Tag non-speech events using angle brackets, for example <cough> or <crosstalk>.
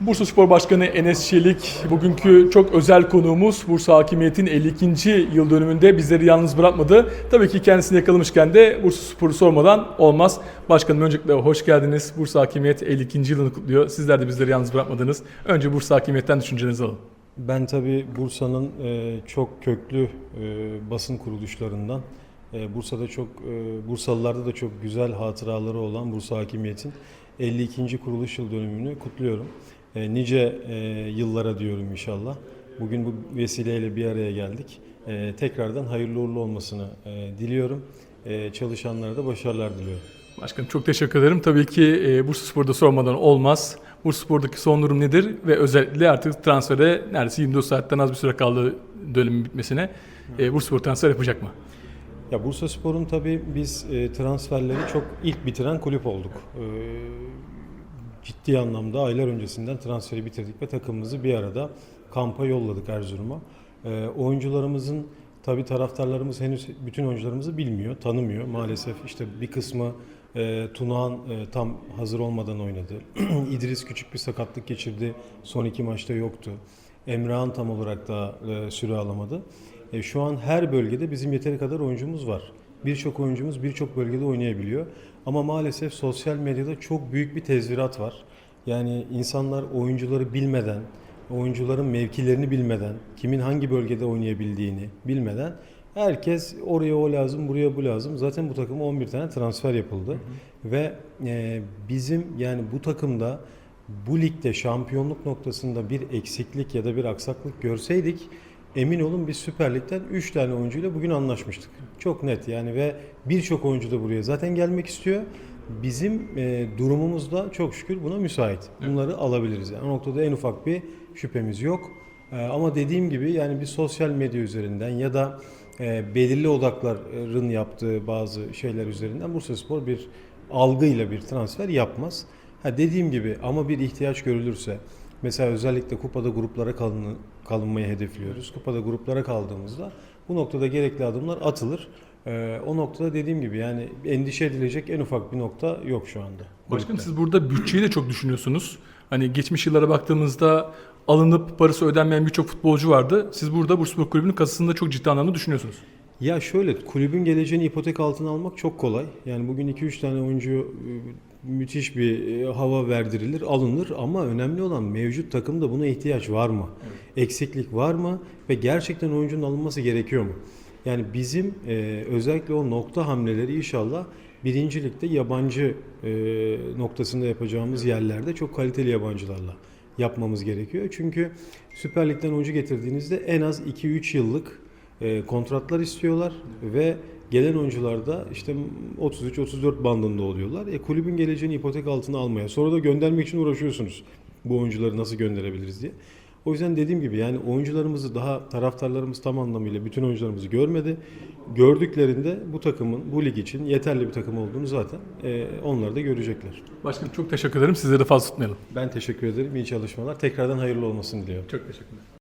Bursa Spor Başkanı Enes Çelik bugünkü çok özel konuğumuz Bursa Hakimiyet'in 52. yıl dönümünde bizleri yalnız bırakmadı. Tabii ki kendisini yakalamışken de Bursa Spor'u sormadan olmaz. Başkanım öncelikle hoş geldiniz. Bursa Hakimiyet 52. yılını kutluyor. Sizler de bizleri yalnız bırakmadınız. Önce Bursa Hakimiyet'ten düşüncenizi alalım. Ben tabii Bursa'nın e, çok köklü e, basın kuruluşlarından, e, Bursa'da çok Bursalılarda da çok güzel hatıraları olan Bursa Hakimiyet'in 52. kuruluş yıl dönümünü kutluyorum. E, nice e, yıllara diyorum inşallah. Bugün bu vesileyle bir araya geldik. E, tekrardan hayırlı uğurlu olmasını e, diliyorum. E, çalışanlara da başarılar diliyorum. Başkanım çok teşekkür ederim. Tabii ki e, Bursa Spor'da sormadan olmaz. Bursa Spor'daki son durum nedir ve özellikle artık transfere neredeyse 24 saatten az bir süre kaldı dönemin bitmesine. E, Bursa Spor transfer yapacak mı? Ya Bursa Spor'un tabii biz e, transferleri çok ilk bitiren kulüp olduk. E, ciddi anlamda aylar öncesinden transferi bitirdik ve takımımızı bir arada kampa yolladık Erzurum'a. E, oyuncularımızın tabii taraftarlarımız henüz bütün oyuncularımızı bilmiyor, tanımıyor. Maalesef işte bir kısmı e, Tunağan e, tam hazır olmadan oynadı. <clears throat> İdris küçük bir sakatlık geçirdi. Son iki maçta yoktu. Emrah'ın tam olarak da e, süre alamadı. E, şu an her bölgede bizim yeteri kadar oyuncumuz var. Birçok oyuncumuz birçok bölgede oynayabiliyor. Ama maalesef sosyal medyada çok büyük bir tezvirat var. Yani insanlar oyuncuları bilmeden, oyuncuların mevkilerini bilmeden, kimin hangi bölgede oynayabildiğini bilmeden herkes oraya o lazım, buraya bu lazım. Zaten bu takıma 11 tane transfer yapıldı. Ve e, bizim yani bu takımda bu ligde şampiyonluk noktasında bir eksiklik ya da bir aksaklık görseydik emin olun biz Süper Lig'den 3 tane oyuncuyla bugün anlaşmıştık. Çok net yani ve birçok oyuncu da buraya zaten gelmek istiyor. Bizim e, durumumuz da çok şükür buna müsait. Bunları alabiliriz. Yani o noktada en ufak bir şüphemiz yok. E, ama dediğim gibi yani bir sosyal medya üzerinden ya da e, belirli odakların yaptığı bazı şeyler üzerinden Bursaspor bir algıyla bir transfer yapmaz. Ha dediğim gibi ama bir ihtiyaç görülürse mesela özellikle kupada gruplara kalın, kalınmayı hedefliyoruz. Kupada gruplara kaldığımızda bu noktada gerekli adımlar atılır. Ee, o noktada dediğim gibi yani endişe edilecek en ufak bir nokta yok şu anda. Başkanım siz burada bütçeyi de çok düşünüyorsunuz. Hani geçmiş yıllara baktığımızda alınıp parası ödenmeyen birçok futbolcu vardı. Siz burada Bursa Spor Kulübü'nün kasasında çok ciddi anlamda düşünüyorsunuz. Ya şöyle kulübün geleceğini ipotek altına almak çok kolay. Yani bugün 2-3 tane oyuncu müthiş bir e, hava verdirilir, alınır ama önemli olan mevcut takımda buna ihtiyaç var mı? Eksiklik var mı? Ve gerçekten oyuncunun alınması gerekiyor mu? Yani bizim e, özellikle o nokta hamleleri inşallah birincilikte yabancı e, noktasında yapacağımız yerlerde çok kaliteli yabancılarla yapmamız gerekiyor. Çünkü Süper Lig'den oyuncu getirdiğinizde en az 2-3 yıllık e, kontratlar istiyorlar ve gelen oyuncular da işte 33-34 bandında oluyorlar. E, kulübün geleceğini ipotek altına almaya sonra da göndermek için uğraşıyorsunuz. Bu oyuncuları nasıl gönderebiliriz diye. O yüzden dediğim gibi yani oyuncularımızı daha taraftarlarımız tam anlamıyla bütün oyuncularımızı görmedi. Gördüklerinde bu takımın bu lig için yeterli bir takım olduğunu zaten e, onlar da görecekler. Başkanım çok teşekkür ederim. Sizleri de fazla tutmayalım. Ben teşekkür ederim. İyi çalışmalar. Tekrardan hayırlı olmasını diliyorum. Çok teşekkürler.